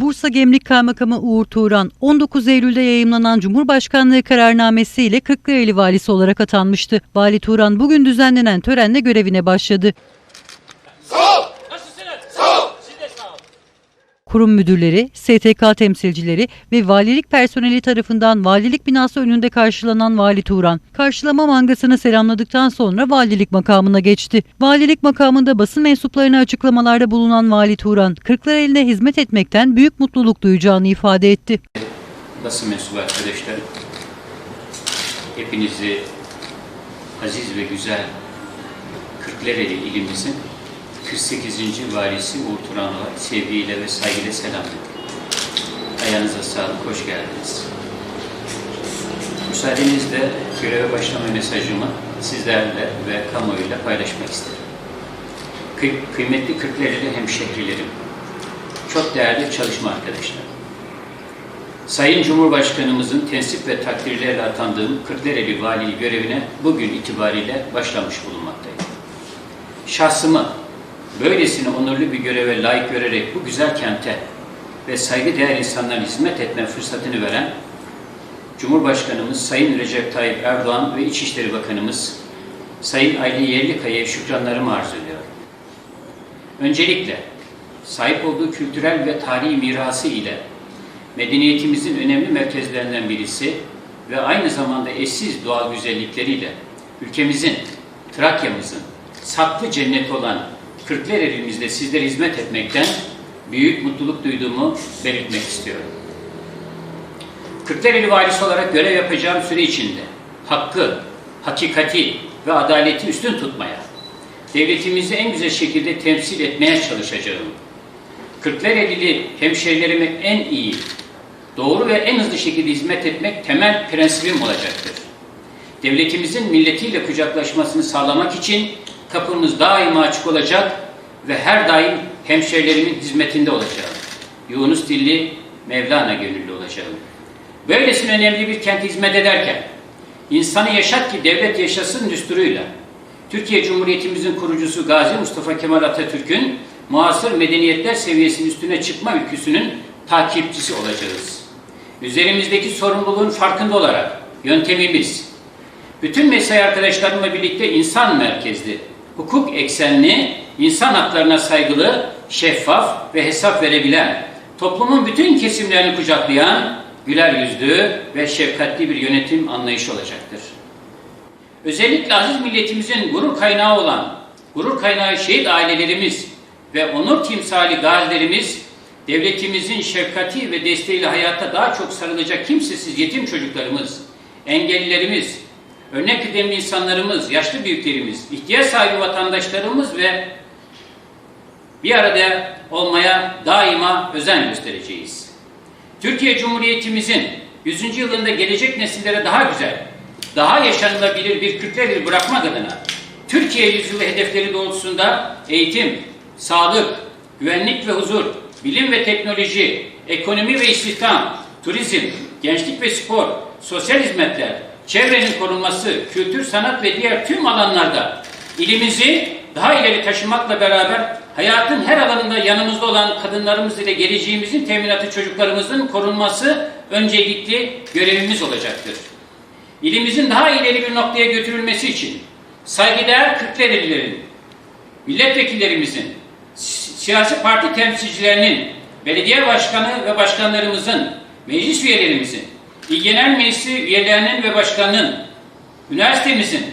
Bursa Gemlik Kaymakamı Uğur Turan, 19 Eylül'de yayımlanan Cumhurbaşkanlığı kararnamesiyle Kırklareli valisi olarak atanmıştı. Vali Turan bugün düzenlenen törenle görevine başladı. Kurum müdürleri, STK temsilcileri ve valilik personeli tarafından valilik binası önünde karşılanan Vali Turan, karşılama mangasını selamladıktan sonra valilik makamına geçti. Valilik makamında basın mensuplarına açıklamalarda bulunan Vali Turan, Kırklareli'ne hizmet etmekten büyük mutluluk duyacağını ifade etti. basın mensubu arkadaşlarım, hepinizi aziz ve güzel Kırklareli ilimizin 48. valisi Uğur Turan olarak sevgiyle ve saygıyla selamlıyorum. Ayağınıza sağlık, hoş geldiniz. Müsaadenizle göreve başlama mesajımı sizlerle ve kamuoyuyla paylaşmak isterim. Kıy- kıymetli Kırklareli hemşehrilerim, çok değerli çalışma arkadaşlarım. Sayın Cumhurbaşkanımızın tensip ve takdirlerle atandığım Kırklareli Valiliği görevine bugün itibariyle başlamış bulunmaktayım. Şahsımı böylesine onurlu bir göreve layık görerek bu güzel kente ve saygıdeğer insanlara hizmet etme fırsatını veren Cumhurbaşkanımız Sayın Recep Tayyip Erdoğan ve İçişleri Bakanımız Sayın Ayli Yerlikaya'ya şükranlarımı arz ediyorum. Öncelikle sahip olduğu kültürel ve tarihi mirası ile medeniyetimizin önemli merkezlerinden birisi ve aynı zamanda eşsiz doğal güzellikleriyle ülkemizin, Trakya'mızın saklı cenneti olan Kırklareli'mizde sizlere hizmet etmekten büyük mutluluk duyduğumu belirtmek istiyorum. Kırklareli valisi olarak görev yapacağım süre içinde hakkı, hakikati ve adaleti üstün tutmaya, devletimizi en güzel şekilde temsil etmeye çalışacağım. Kırklarelili hemşehrilerime en iyi, doğru ve en hızlı şekilde hizmet etmek temel prensibim olacaktır. Devletimizin milletiyle kucaklaşmasını sağlamak için kapımız daima açık olacak ve her daim hemşehrilerimin hizmetinde olacağım. Yunus dilli, Mevlana gönüllü olacağım. Böylesine önemli bir kente hizmet ederken, insanı yaşat ki devlet yaşasın düsturuyla, Türkiye Cumhuriyetimizin kurucusu Gazi Mustafa Kemal Atatürk'ün muasır medeniyetler seviyesinin üstüne çıkma ülküsünün takipçisi olacağız. Üzerimizdeki sorumluluğun farkında olarak yöntemimiz, bütün mesai arkadaşlarımla birlikte insan merkezli, hukuk eksenli, insan haklarına saygılı, şeffaf ve hesap verebilen, toplumun bütün kesimlerini kucaklayan, güler yüzlü ve şefkatli bir yönetim anlayışı olacaktır. Özellikle aziz milletimizin gurur kaynağı olan, gurur kaynağı şehit ailelerimiz ve onur timsali gazilerimiz, devletimizin şefkati ve desteğiyle hayatta daha çok sarılacak kimsesiz yetim çocuklarımız, engellilerimiz, örnek kıdemli insanlarımız, yaşlı büyüklerimiz, ihtiyaç sahibi vatandaşlarımız ve bir arada olmaya daima özen göstereceğiz. Türkiye Cumhuriyetimizin 100. yılında gelecek nesillere daha güzel, daha yaşanılabilir bir Kırklareli bırakmak adına Türkiye yüzyılı hedefleri doğrultusunda eğitim, sağlık, güvenlik ve huzur, bilim ve teknoloji, ekonomi ve istihdam, turizm, gençlik ve spor, sosyal hizmetler, çevrenin korunması, kültür, sanat ve diğer tüm alanlarda ilimizi daha ileri taşımakla beraber hayatın her alanında yanımızda olan kadınlarımız ile geleceğimizin teminatı çocuklarımızın korunması öncelikli görevimiz olacaktır. İlimizin daha ileri bir noktaya götürülmesi için saygıdeğer Kırklarelilerin, milletvekillerimizin, si- siyasi parti temsilcilerinin, belediye başkanı ve başkanlarımızın, meclis üyelerimizin, İl Genel Meclisi üyelerinin ve başkanının, üniversitemizin,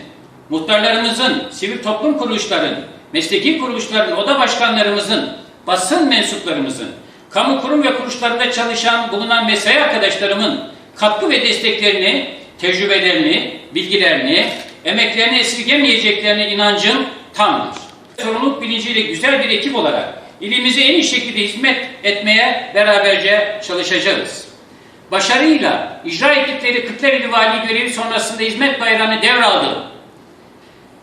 muhtarlarımızın, sivil toplum kuruluşların, mesleki kuruluşların, oda başkanlarımızın, basın mensuplarımızın, kamu kurum ve kuruluşlarında çalışan bulunan mesai arkadaşlarımın katkı ve desteklerini, tecrübelerini, bilgilerini, emeklerini esirgemeyeceklerine inancım tamdır. Sorumluluk bilinciyle güzel bir ekip olarak ilimize en iyi şekilde hizmet etmeye beraberce çalışacağız. Başarıyla icra ettikleri Kırklareli Vali görevi sonrasında hizmet bayrağını devraldı.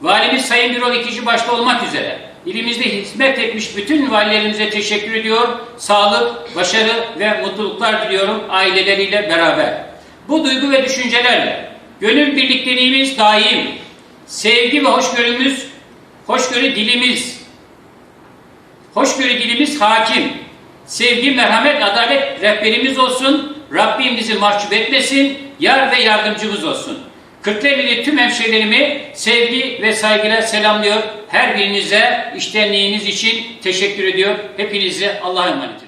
Valimiz Sayın Birol İkici başta olmak üzere ilimizde hizmet etmiş bütün valilerimize teşekkür ediyor. Sağlık, başarı ve mutluluklar diliyorum aileleriyle beraber. Bu duygu ve düşüncelerle gönül birlikteliğimiz daim, sevgi ve hoşgörümüz, hoşgörü dilimiz, hoşgörü dilimiz hakim. Sevgi, merhamet, adalet rehberimiz olsun. Rabbim bizi mahcup etmesin. Yar ve yardımcımız olsun. Kırklareli tüm hemşehrilerimi sevgi ve saygıyla selamlıyor. Her birinize iştenliğiniz için teşekkür ediyor. Hepinize Allah'a emanet.